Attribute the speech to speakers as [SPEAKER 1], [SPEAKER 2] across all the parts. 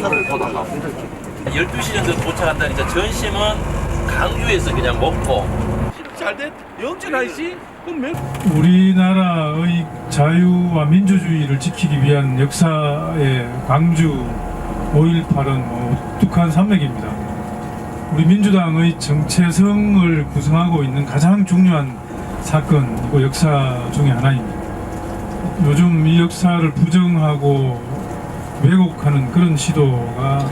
[SPEAKER 1] 행사를 보다가
[SPEAKER 2] 12시 정도 도착한다니까 전심은 강주에서 그냥 먹고
[SPEAKER 3] 잘된 영진 아이씨? 그럼 몇
[SPEAKER 4] 우리나라의 자유와 민주주의를 지키기 위한 역사의 광주 5.18은 뭐 독특한 산맥입니다. 우리 민주당의 정체성을 구성하고 있는 가장 중요한 사건이고 역사 중의 하나입니다. 요즘 이 역사를 부정하고 왜곡하는 그런 시도가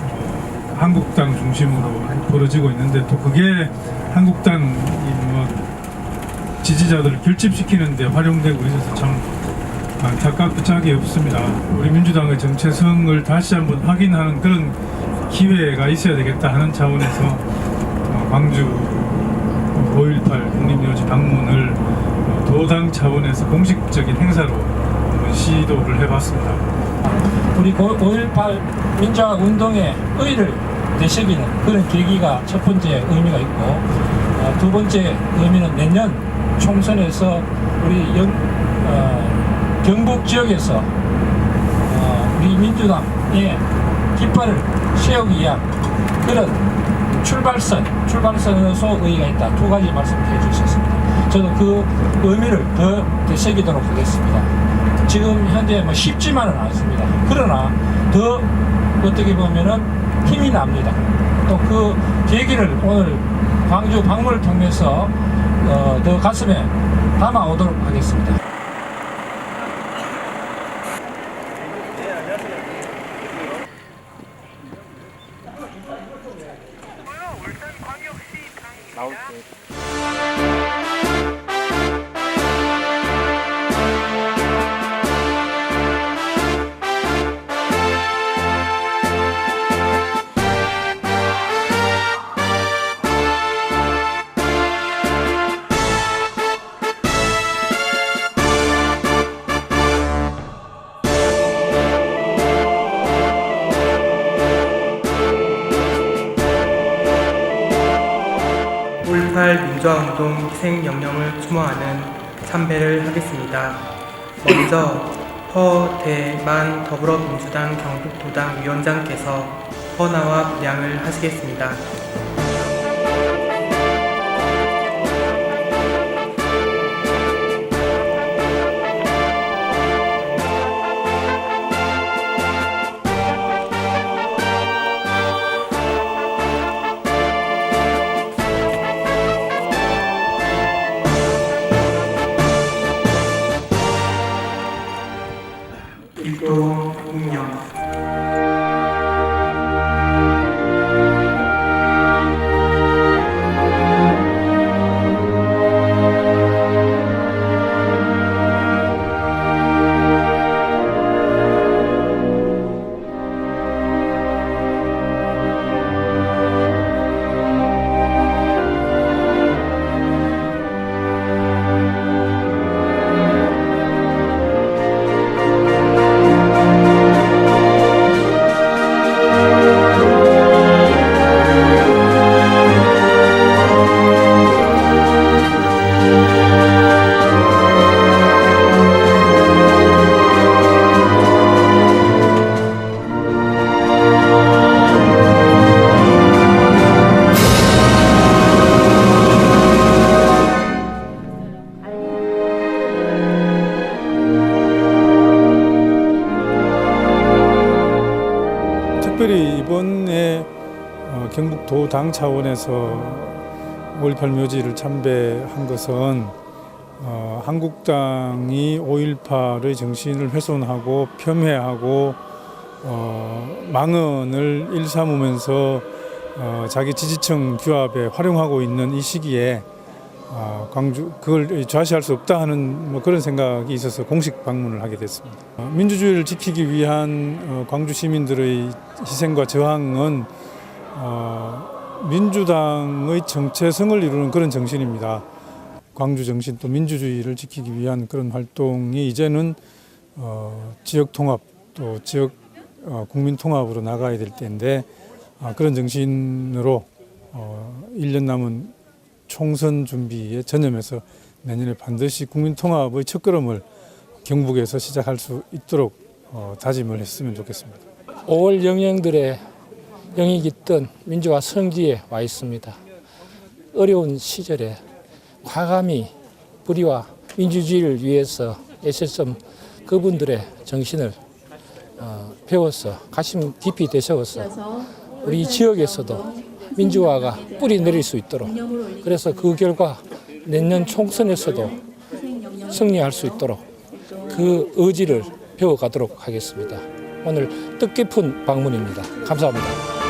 [SPEAKER 4] 어, 한국당 중심으로 벌어지고 있는데 또 그게 한국당 뭐 지지자들을 결집시키는데 활용되고 있어서 참 안타깝고 짝이 없습니다. 우리 민주당의 정체성을 다시 한번 확인하는 그런 기회가 있어야 되겠다 하는 차원에서 어, 광주 5.18 국립묘지 방문을 어, 도당 차원에서 공식적인 행사로 시도를 해봤습니다.
[SPEAKER 5] 우리 5.18 민주화 운동의 의를 되새기는 그런 계기가 첫 번째 의미가 있고 어, 두 번째 의미는 내년 총선에서 우리 영, 어, 경북 지역에서 어, 우리 민주당의 깃발을 세우기 위한 그런 출발선, 출발선에서 의의가 있다. 두 가지 말씀해 주셨습니다. 저도 그 의미를 더 되새기도록 하겠습니다. 지금 현재 뭐 쉽지만은 않습니다. 그러나 더 어떻게 보면은 힘이 납니다. 또 그 계기를 오늘 광주 방문을 통해서 어, 더 가슴에 담아오도록 하겠습니다.
[SPEAKER 6] 올8 민주화운동 희생 영령을 추모하는 참배를 하겠습니다. 먼저 허대만 더불어민주당 경북도당 위원장께서 헌화와 분양을 하시겠습니다.
[SPEAKER 4] 도당 차원에서 5.18 묘지를 참배한 것은 어, 한국당이 5.18의 정신을 훼손하고 폄훼하고 어, 망언을 일삼으면서 어, 자기 지지층 규합에 활용하고 있는 이 시기에 아, 광주 그걸 좌시할 수 없다 하는 뭐 그런 생각이 있어서 공식 방문을 하게 됐습니다. 어, 민주주의를 지키기 위한 어, 광주 시민들의 희생과 저항은 어, 민주당의 정체성을 이루는 그런 정신입니다. 광주 정신 또 민주주의를 지키기 위한 그런 활동이 이제는 어, 지역 통합 또 지역 어, 국민 통합으로 나가야 될 때인데 아, 그런 정신으로 어, 1년 남은 총선 준비에 전념해서 내년에 반드시 국민 통합의 첫걸음을 경북에서 시작할 수 있도록 어, 다짐을 했으면 좋겠습니다.
[SPEAKER 5] 5월 영령들의 영이 깃든 민주화 성지에 와 있습니다. 어려운 시절에 과감히 불의와 민주주의를 위해서 애썼던 그분들의 정신을 어, 배워서 가심 깊이 되새워서 우리 지역에서도 민주화가 뿌리 내릴 수 있도록 그래서 그 결과 내년 총선에서도 승리할 수 있도록 그 의지를 배워가도록 하겠습니다. 오늘 뜻깊은 방문입니다. 감사합니다.